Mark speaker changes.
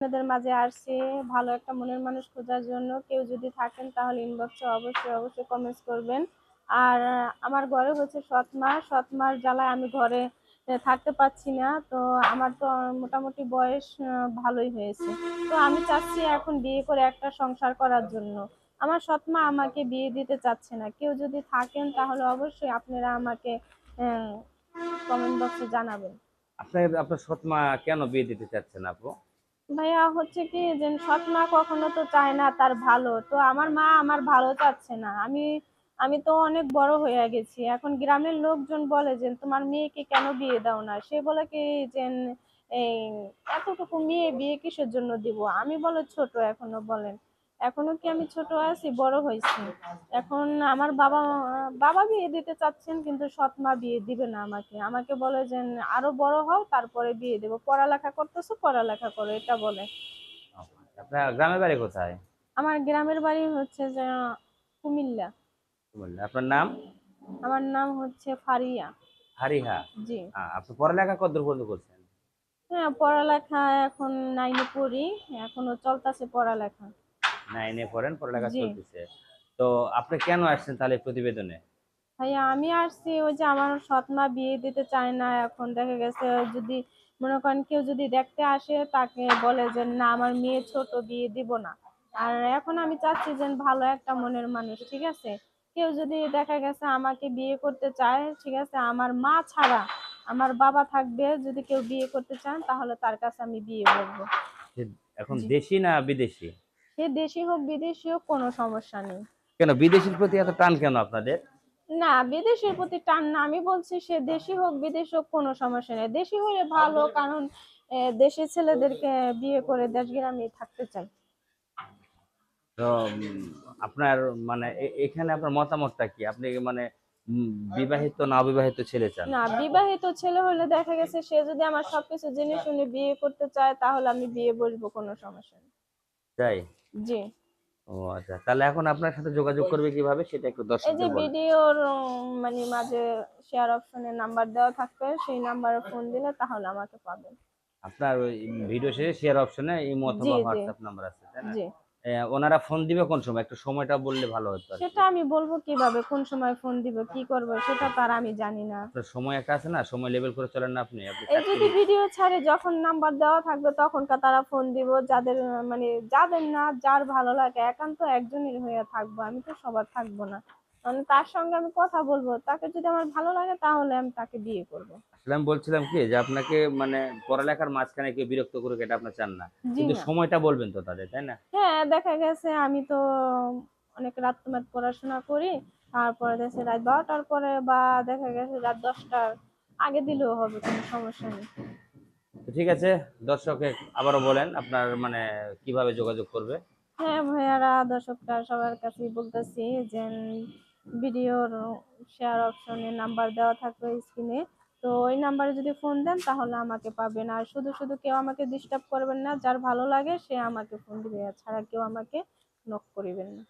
Speaker 1: আপনাদের মাঝে আসছি। ভালো একটা মনের মানুষ খোঁজার জন্য। কেউ যদি থাকেন তাহলে ইনবক্সে অবশ্যই অবশ্যই কমেন্টস করবেন। আর আমার ঘরে হচ্ছে সৎমা। সৎমার জ্বালায় আমি ঘরে থাকতে পারছি না। তো আমার তো মোটামুটি বয়স ভালোই হয়েছে। তো আমি চাচ্ছি এখন বিয়ে করে একটা সংসার করার জন্য। আমার সৎমা আমাকে বিয়ে দিতে চাচ্ছে না। কেউ যদি থাকেন তাহলে অবশ্যই আপনারা আমাকে কমেন্ট বক্সে জানাবেন।
Speaker 2: আপনার আপনার সৎ মা কেন বিয়ে দিতে চাচ্ছেন আপু?
Speaker 1: ভাইয়া হচ্ছে কি যে সৎ মা কখনো তো চায় না তার ভালো। তো আমার মা আমার ভালো চাচ্ছে না। আমি আমি তো অনেক বড় হয়ে গেছি। এখন গ্রামের লোকজন বলে যে তোমার মেয়েকে কেন বিয়ে দাও না? সে বলে কি যে এই, এতটুকু মেয়ে বিয়ে কিসের জন্য দিব? আমি বলো ছোট এখনও বলেন। এখনও কি আমি ছোট আছি? বড় হয়েছি। এখন আমার বাবা বাবা বিয়ে দিতে চাচ্ছেন কিন্তু সৎ মা বিয়ে দিবে না আমাকে। আমাকে বলে যে আরও বড় হও তারপরে বিয়ে দেবো। পড়ালেখা করতেছো পড়ালেখা করো এটা বলে।
Speaker 2: আপনার গ্রামের বাড়ি কোথায়?
Speaker 1: আমার গ্রামের বাড়ি হচ্ছে যে কুমিল্লা।
Speaker 2: বললেন আপনার নাম?
Speaker 1: আমার নাম হচ্ছে ফারিয়া।
Speaker 2: হারিহা
Speaker 1: জি।
Speaker 2: আপনি পড়ালেখা কত পর্যন্ত করছেন?
Speaker 1: হ্যাঁ পড়ালেখা এখন নাইনে পড়ি এখনও চলতেছে পড়ালেখা।
Speaker 2: নাইনে পড়েন পড়ালেখা
Speaker 1: জি।
Speaker 2: চলতেছে। তো আপনি কেন আসছেন তাহলে প্রতিবেদনে?
Speaker 1: ভাইয়া আমি আসছি ওই যে আমার সৎ মা বিয়ে দিতে চায় না এখন দেখা গেছে যদি মনে করেন কেউ যদি দেখতে আসে তাকে বলে যে না আমার মেয়ে ছোট বিয়ে দিব না। আর এখন আমি চাচ্ছি যে ভালো একটা মনের মানুষ ঠিক আছে? কেউ যদি দেখা গেছে আমাকে বিয়ে করতে চায় ঠিক আছে? আমার মা ছাড়া আমার বাবা থাকবে যদি কেউ বিয়ে করতে চান তাহলে তার কাছে আমি বিয়ে করব।
Speaker 2: এখন
Speaker 1: জি।
Speaker 2: দেশি না বিদেশি?
Speaker 1: সে দেশি হোক বিদেশি হোক কোনো সমস্যা নেই।
Speaker 2: কেন বিদেশির প্রতি এত টান কেন আপনাদের?
Speaker 1: না বিদেশের প্রতি টান না। আমি বলছি সে দেশি হোক বিদেশ হোক কোনো সমস্যা নেই। দেশি হলে ভালো কারণ দেশি ছেলেদেরকে বিয়ে করে দেশ গ্রামে থাকতে চাই।
Speaker 2: তো আপনার মানে এখানে আপনার মতামতটা কি? আপনি মানে বিবাহিত না অবিবাহিত ছেলে চান?
Speaker 1: না বিবাহিত ছেলে হলে দেখা গেছে সে যদি আমার সবকিছু জেনে শুনে বিয়ে করতে চায় তাহলে আমি বিয়ে বসবো কোনো সমস্যা নেই।
Speaker 2: তাই?
Speaker 1: জি।
Speaker 2: ও আচ্ছা তাহলে এখন আপনার সাথে যোগাযোগ করবে কীভাবে সেটা একটু
Speaker 1: এই যে ভিডিওর মানে মাঝে শেয়ার অপশনে নাম্বার দেওয়া থাকবে সেই নাম্বারে ফোন দিলে তাহলে আমাকে পাবেন।
Speaker 2: আপনার ওই ভিডিও শেষে শেয়ার অপশনে ইমো অথবা। হোয়াটসঅ্যাপ নাম্বার আছে তাই না?
Speaker 1: জি।
Speaker 2: ওনারা ফোন দিবে কোন সময়? একটু সময়টা বললে ভালো হতো
Speaker 1: সেটা আমি বলব কীভাবে কোন সময় ফোন দিব কি করব সেটা তার আমি জানি না।
Speaker 2: তো সময় একটা আছে না? সময় লেভেল করে চলেন না আপনি
Speaker 1: এই যদি ভিডিও ছাড়ে যখন নাম্বার দেওয়া থাকবে তখনকার তারা ফোন দিব। যাদের মানে যাদের না যার ভালো লাগে একান্ত একজনের হয়ে থাকব। আমি তো সবার থাকব না। মানে তার সঙ্গে আমি কথা বলব। তাকে যদি আমার ভালো লাগে তাহলে আমি তাকে বিয়ে করব।
Speaker 2: আসলে আমি বলছিলাম কি যে আপনাকে মানে পড়ালেখার মাঝখানে কেউ বিরক্ত করুক এটা আপনার চান না। কিন্তু সময়টা বলবেন তো তাদের তাই না?
Speaker 1: হ্যাঁ দেখা গেছে আমি তো অনেক রাত তোমার পড়াশোনা করি তারপরে দেখছে রাত বারোটার পরে বা দেখা গেছে রাত দশটার আগে দিলেও হবে কোনো সমস্যা নেই।
Speaker 2: ঠিক আছে দর্শকে আবারও বলেন আপনার মানে কীভাবে যোগাযোগ করবে?
Speaker 1: হ্যাঁ ভাইয়ারা দর্শকরা সবার কাছেই বলতেছি যে ভিডিওর শেয়ার অপশনে নাম্বার দেওয়া থাকবে স্ক্রিনে তো ওই নাম্বারে যদি ফোন দেন, তাহলে আমাকে পাবেন। আর শুধু শুধু কেউ আমাকে ডিস্টার্ব করবেন না, যার ভালো লাগে, সে আমাকে ফোন দিবে। ছাড়া কেউ আমাকে নক করিবেন না।